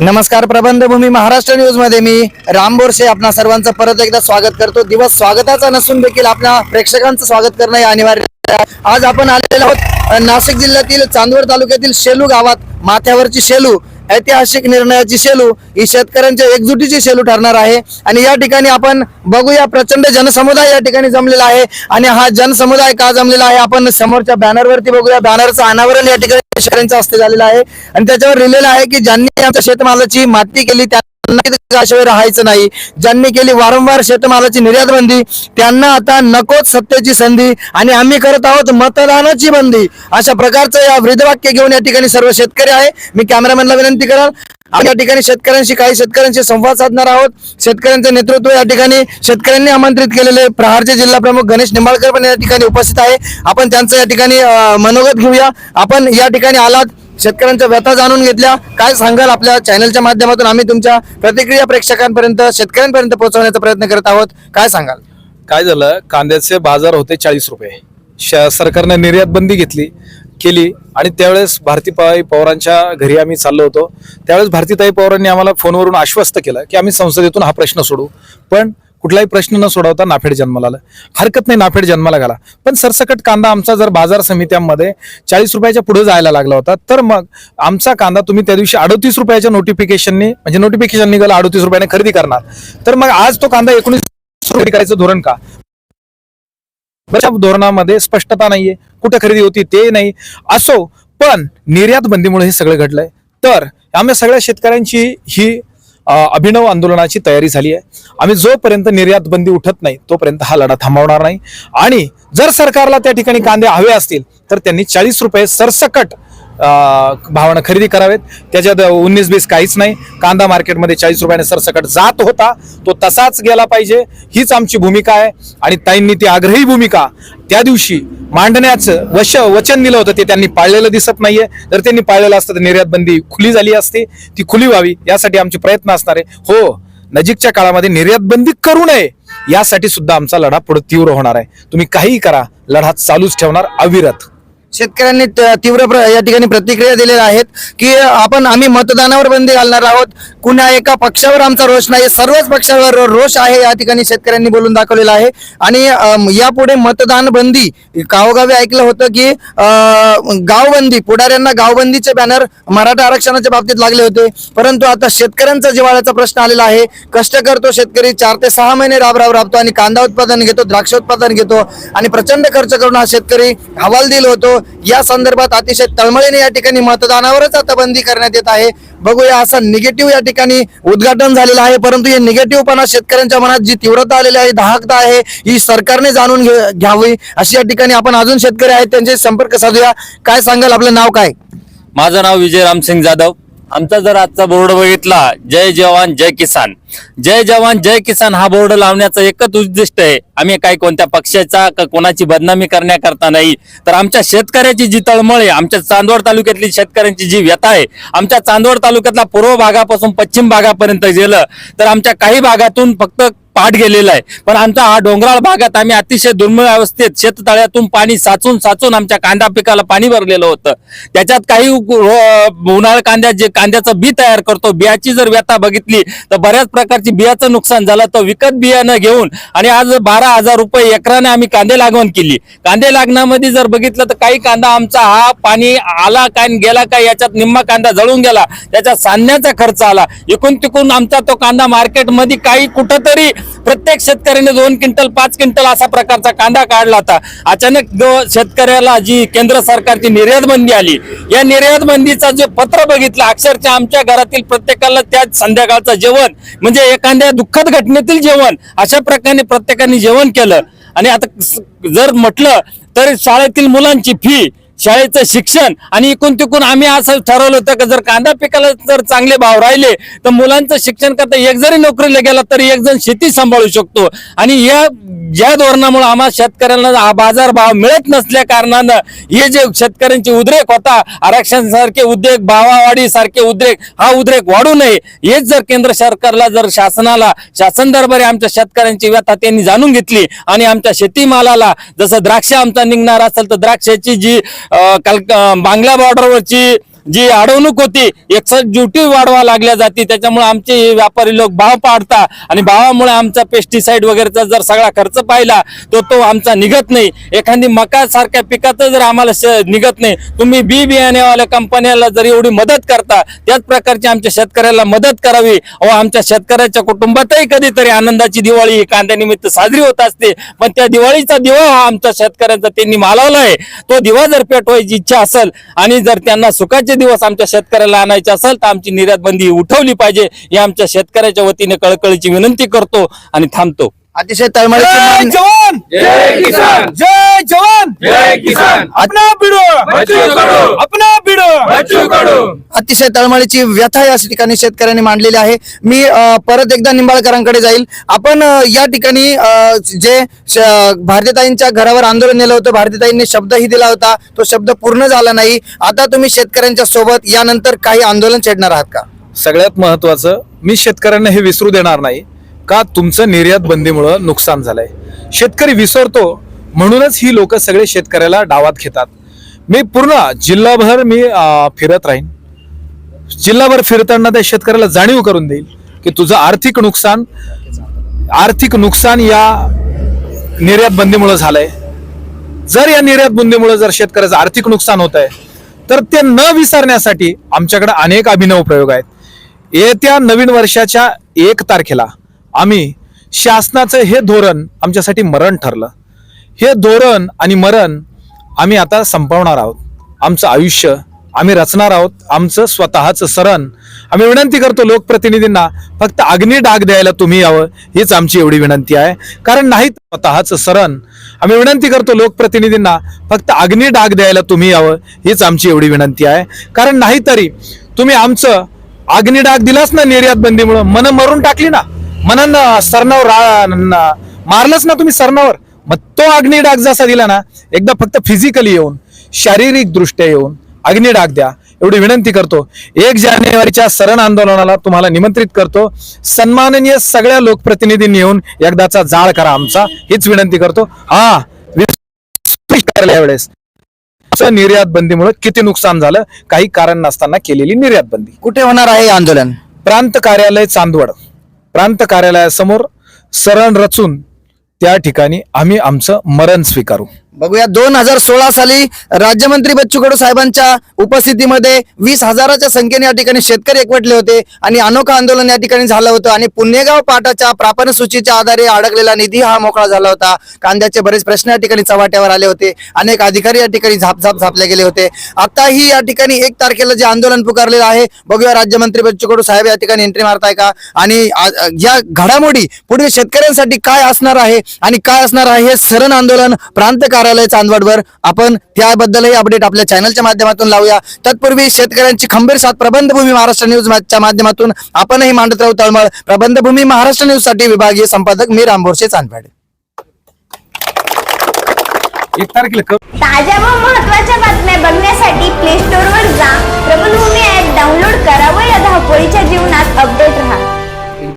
नमस्कार प्रबंधभूमी महाराष्ट्र न्यूजमध्ये मी राम बोरसे आपणा सर्वांचं परत एकदा स्वागत करतो. दिवस स्वागताचा नसून देखील आपल्या प्रेक्षकांचं स्वागत करणं हे अनिवार्य आज आपण आलेलो आहोत नाशिक जिल्ह्यातील चांदवड तालुक्यातील शेलू गावात माथ्यावरची शेलू. ऐतिहासिक निर्णयाची शेलू ही शेतकऱ्यांच्या एकजुटीची शेलू ठरणार आहे. आणि या ठिकाणी आपण बघूया प्रचंड जनसमुदाय या ठिकाणी जमलेला आहे. आणि हा जनसमुदाय का जमलेला आहे? आपण समोरच्या बॅनरवरती बघूया. बॅनरचं अनावरण या ठिकाणी शेतकऱ्यांच्या हस्ते झालेलं आहे. आणि त्याच्यावर लिहिलेलं आहे की ज्यांनी आमच्या शेतमालाची माती केली त्या त्यांना त्याशिवाय राहायचं नाही. ज्यांनी केली वारंवार शेतमालाची निर्यात बंदी त्यांना आता नकोच सत्तेची संधी आणि आम्ही करत आहोत मतदानाची बंदी. अशा प्रकारचं या वृद्धवाक्य घेऊन या ठिकाणी सर्व शेतकरी आहे. मी कॅमेरामॅनला विनंती कराल या ठिकाणी शेतकऱ्यांशी काही शेतकऱ्यांशी संवाद साधणार आहोत. शेतकऱ्यांचं नेतृत्व या ठिकाणी शेतकऱ्यांनी आमंत्रित केलेले प्रहारचे जिल्हा प्रमुख गणेश निंबाळकर पण या ठिकाणी उपस्थित आहे. आपण त्यांचं या ठिकाणी मनोगत घेऊया. आपण या ठिकाणी आलात. शेतकऱ्यांच्या व्यथा जाणून घेतल्या. काय सांगाल आपल्या चॅनलच्या माध्यमातून? आम्ही तुमच्या प्रतिक्रिया प्रेक्षकांपर्यंत शेतकऱ्यांपर्यंत पोहोचवण्याचा प्रयत्न करत आहोत. काय सांगाल? काय झालं? कांद्याचे बाजार होते चाळीस रुपये. श- सरकारने निर्यात बंदी घेतली केली आणि त्यावेळेस भारतीताई पवारांच्या घरी आम्ही चाललो होतो. त्यावेळेस भारतीताई पवारांनी आम्हाला फोनवरून आश्वस्त केलं की आम्ही संसदेतून हा प्रश्न सोडू. पण कुठलाही प्रश्न न सोडवता नाफेड जन्माला आलं. हरकत नाही नाफेड जन्माला घाला पण सरसकट कांदा आमचा जर बाजार समित्यांमध्ये चाळीस रुपयाच्या पुढे जायला लागला होता तर मग आमचा कांदा तुम्ही त्या दिवशी अडतीस रुपयाच्या नोटिफिकेशननी म्हणजे नोटिफिकेशन निघालं अडतीस रुपयाने खरेदी करणार. तर मग आज तो कांदा एकोणीस रुपये करायचं धोरण का? बऱ्या धोरणामध्ये स्पष्टता नाहीये. कुठे खरेदी होती ते नाही. असो पण निर्यात बंदीमुळे हे सगळं घडलंय. तर आम्ही सगळ्या शेतकऱ्यांची ही अभिनव आंदोलनाची तयारी झाली आहे. आम्ही जोपर्यंत निर्यात बंदी उठत नाही तोपर्यंत हा लढा थांबवणार नाही. आणि जर सरकारला त्या ठिकाणी कांदे हवे असतील तर त्यांनी चाळीस रुपये सरसकट भावानं खरेदी करावेत. त्याच्यात उन्नीस बीस काहीच नाही. कांदा मार्केटमध्ये चाळीस रुपयाने सरसकट जात होता. तो तसाच गेला पाहिजे. हीच आमची भूमिका आहे. आणि ताईंनी ती आग्रही भूमिका त्या दिवशी मांडण्याचं वश वचन दिलं होतं. ते त्यांनी पाळलेलं दिसत नाहीये. जर त्यांनी पाळलेलं असतं तर निर्यात बंदी खुली झाली असती. ती खुली व्हावी यासाठी आमचे प्रयत्न असणार आहे. हो नजीकच्या काळामध्ये निर्यात बंदी करू नये. यासाठी सुद्धा आमचा लढा पुढे तीव्र होणार आहे. तुम्ही काहीही करा. लढा चालूच ठेवणार अविरत. शेतकऱ्यांनी तीव्र प्र- या ठिकाणी प्रतिक्रिया दिलेल्या आहेत की आपण आम्ही मतदानावर बंदी घालणार आहोत. कुणा एका पक्षावर आमचा रोष नाही. सर्वच पक्षावर रोष आहे या ठिकाणी शेतकऱ्यांनी बोलून दाखवलेला आहे. आणि यापुढे मतदान बंदी गावोगावी ऐकलं होतं की गावबंदी पुढाऱ्यांना गावबंदीचे बॅनर मराठा आरक्षणाच्या बाबतीत लागले होते. परंतु आता शेतकऱ्यांचा जिवाळ्याचा प्रश्न आलेला आहे. कष्ट करतो शेतकरी चार ते सहा महिने राब राब राबतो आणि कांदा उत्पादन घेतो द्राक्ष उत्पादन घेतो. आणि प्रचंड खर्च करून हा शेतकरी हवालदिल होतो. या संदर्भात अतिशय तळमळीने या ठिकाणी मतदानावरच आता बंदी करण्यात येत आहे. बघूया असा निगेटिव्ह या ठिकाणी उद्घाटन झालेलं आहे. परंतु हे निगेटिव्हपणा शेतकऱ्यांच्या मनात जी तीव्रता आलेली आहे दाहकता आहे ही सरकारने जाणून घ्यावी. अशी या ठिकाणी आपण अजून शेतकरी आहेत त्यांचे संपर्क साधूया. काय सांगाल आपलं नाव काय? माझं नाव विजय रामसिंग जाधव. आमचा जर आजचा बोर्ड बघितला जय जवान जय किसान. जय जवान जय किसान हा बोर्ड लावण्याचं एकच उद्दिष्ट आहे. आम्ही काही कोणत्या पक्षाचा का कोणाची बदनामी करण्याकरता नाही. तर आमच्या शेतकऱ्याची जी तळमळ आहे आमच्या चांदवड तालुक्यातली शेतकऱ्यांची जी व्यथा आहे आमच्या चांदवड तालुक्यातला पूर्व भागापासून पश्चिम भागापर्यंत गेलं तर आमच्या काही भागातून फक्त पाठ गेलेला आहे. पण आमचा हा डोंगराळ भागात आम्ही अतिशय दुर्मिळ अवस्थेत शेततळ्यातून पाणी साचून साचून आमच्या कांदा पिकाला पाणी भरलेलं होतं. त्याच्यात काही उन्हाळ कांद्या जे कांद्याचं बी तयार करतो बियाची जर व्यथा बघितली तर बऱ्याच प्रकारची बियाचं नुकसान झालं तर विकत बियाणं घेऊन आणि आज बारा हजार रुपये एकराने आम्ही कांदे लागवण केली. कांदे लागण्यामध्ये जर बघितलं तर काही कांदा आमचा हा पाणी आला काय आणि गेला काय याच्यात निम्मा कांदा जळून गेला त्याच्यात सांधण्याचा खर्च आला. इकून तिकून आमचा तो कांदा मार्केटमध्ये काही कुठंतरी प्रत्येक शेतकऱ्याने दोन क्विंटल पाच क्विंटल असा प्रकारचा कांदा काढला होता. अचानक शेतकऱ्याला जी केंद्र सरकारची निर्यात बंदी आली. या निर्यात बंदीचा जे पत्र बघितलं अक्षरशः आमच्या घरातील प्रत्येकाला त्या संध्याकाळचं जेवण म्हणजे एखाद्या दुःखद घटनेतील जेवण अशा प्रकारे प्रत्येकाने जेवण केलं. आणि आता जर म्हटलं तर शाळेतील मुलांची फी शाळेचं शिक्षण आणि इकून तिकून आम्ही असं ठरवलं होतं की जर कांदा पिकाला जर चांगले भाव राहिले तर मुलांचं शिक्षण करता एक जरी नोकरीला गेला तरी एक जण शेती सांभाळू शकतो. आणि या ज्या धोरणामुळे आम्हाला शेतकऱ्यांना हा बाजार भाव मिळत नसल्या कारणानं हे जे शेतकऱ्यांचे उद्रेक होता आरक्षण सारखे उद्रेक भावावाढी सारखे उद्रेक हा उद्रेक वाढू नये हेच जर केंद्र सरकारला जर शासनाला शासन दरबारी आमच्या शेतकऱ्यांची व्यथा त्यांनी जाणून घेतली. आणि आमच्या शेतीमालाला जसं द्राक्ष आमचा निघणार असेल तर द्राक्षाची जी కల్ బంగ్లా బార్డర్ వచ్చి जी अडवणूक होती एकसठ ड्युटी वाढवा लागल्या जाते त्याच्यामुळे आमचे व्यापारी लोक भाव पाडता आणि भावामुळे आमचा पेस्टिसाइड वगैरेचा जर सगळा खर्च पाहिला तर तो आमचा निघत नाही. एखादी मका सारख्या पिकाचं जर आम्हाला निघत नाही तुम्ही बी बियाणेवाल्या कंपन्याला जर एवढी मदत करता त्याच प्रकारची आमच्या शेतकऱ्याला मदत करावी. व आमच्या शेतकऱ्याच्या कुटुंबातही कधीतरी आनंदाची दिवाळी ही कांद्यानिमित्त साजरी होत असते. पण त्या दिवाळीचा दिवा हा आमच्या शेतकऱ्यांचा त्यांनी मालवला आहे. तो दिवा जर पेटवायची इच्छा असेल आणि जर त्यांना सुखाचे दिवस आमच्या शेतकऱ्याला आणायचे असेल तर आमची निर्यात बंदी उठवली पाहिजे. ही आमच्या शेतकऱ्याच्या वतीने कळकळीची विनंती करतो आणि थांबतो. अतिशय तळमळीची जवान! जय किसान! जय जवान! जय किसान! अपना बिडो! बच्चू कडू! अपना बिडो! बच्चू कडू! अतिशय तळमळीची व्यथा या ठिकाणी शेतकऱ्यांनी मांडलेली आहे. मी परत एकदा निंबाळकरांकडे जाईल. आपण या ठिकाणी जे भारतीताईंच्या घरावर आंदोलन नेलं होतं भारतीताईंनी शब्दही दिला होता. तो शब्द पूर्ण झाला नाही. आता तुम्ही शेतकऱ्यांच्या सोबत यानंतर काही आंदोलन छेडणार आहात का? सगळ्यात महत्वाचं मी शेतकऱ्यांना हे विसरू देणार नाही. का तुमचं निर्यात बंदीमुळं नुकसान झालंय. शेतकरी विसरतो म्हणूनच ही लोक सगळे शेतकऱ्याला डावात घेतात. मी पूर्ण जिल्हाभर मी फिरत राहीन. जिल्हाभर फिरताना त्या शेतकऱ्याला जाणीव करून देईल की तुझं आर्थिक नुकसान आर्थिक नुकसान या निर्यात बंदीमुळे झालंय. जर या निर्यात बंदीमुळे जर शेतकऱ्याचं आर्थिक नुकसान होत आहे तर ते न विसरण्यासाठी आमच्याकडे अनेक अभिनव प्रयोग आहेत. येत्या नवीन वर्षाच्या एक तारखेला आम्ही शासनाचं हे धोरण आमच्यासाठी मरण ठरलं. हे धोरण आणि मरण आम्ही आता संपवणार आहोत. आमचं आयुष्य आम्ही रचणार आहोत. आमचं स्वतःचं सरण आम्ही विनंती करतो लोकप्रतिनिधींना फक्त अग्नी डाग द्यायला तुम्ही यावं हीच आमची एवढी विनंती आहे. कारण नाही स्वतःचं सरण आम्ही विनंती करतो लोकप्रतिनिधींना फक्त अग्नी डाग द्यायला तुम्ही यावं हीच आमची एवढी विनंती आहे. कारण नाहीतरी तुम्ही आमचं अग्नी डाग दिलाच ना निर्यात बंदीमुळं मन मरून टाकली ना. मनानं सरणावर रा- न- मारलंच ना तुम्ही सरणावर मग तो अग्नी डाग जसा दिला ना एकदा फक्त फिजिकली येऊन शारीरिक दृष्ट्या येऊन अग्नी डाग द्या. एवढी विनंती करतो. एक जानेवारीच्या सरण आंदोलनाला तुम्हाला निमंत्रित करतो. सन्माननीय सगळ्या लोकप्रतिनिधींनी येऊन एकदाचा जाळ करा आमचा. हीच विनंती करतो. हा यावेळेस. निर्यात बंदीमुळे किती नुकसान झालं काही कारण नसताना केलेली निर्यात बंदी. कुठे होणार आहे आंदोलन? प्रांत कार्यालय चांदवड. प्रांत कार्यालयासमोर सरण रचून त्या ठिकाणी आम्ही आमचं मरण स्वीकारू. बघूया दोन हजार सोळा साली राज्यमंत्री बच्चू कडू साहेबांच्या उपस्थितीमध्ये वीस हजाराच्या संख्येने या ठिकाणी शेतकरी एकवटले होते आणि अनोखा आंदोलन या ठिकाणी झालं होतं. आणि पुणेगाव पाटाच्या प्रापण सूचीच्या आधारे अडकलेला निधी हा मोकळा झाला होता. कांद्याचे बरेच प्रश्न या ठिकाणी चव्हाट्यावर आले होते. अनेक अधिकारी या ठिकाणी झाप झाप झापले गेले होते. आताही या ठिकाणी एक तारखेला जे आंदोलन पुकारलेलं आहे बघूया राज्यमंत्री बच्चू कडू साहेब या ठिकाणी एंट्री मारताय का? आणि या घडामोडी पुढे शेतकऱ्यांसाठी काय असणार आहे आणि काय असणार आहे हे सरण आंदोलन प्रांत कार्यालय चांदवडवर. आपण त्याबद्दलही अपडेट आपल्या चॅनलच्या माध्यमातून लावूया. तत्पूर्वी शेतकऱ्यांची खंबीर साथ प्रबंधभूमी महाराष्ट्र न्यूज च्या माध्यमातून आपणही मांडत राहू तळमळ. प्रबंधभूमी महाराष्ट्र न्यूजसाठी विभागीय संपादक मी रामभोरशे चांदपाडे एक तारखेला क- ताज्या व महत्त्वाच्या बातम्या बघण्यासाठी प्ले स्टोअर वर जा. प्रबलभूमी ऍप डाउनलोड करा व या धावपळीच्या जीवनात अपडेट राहा.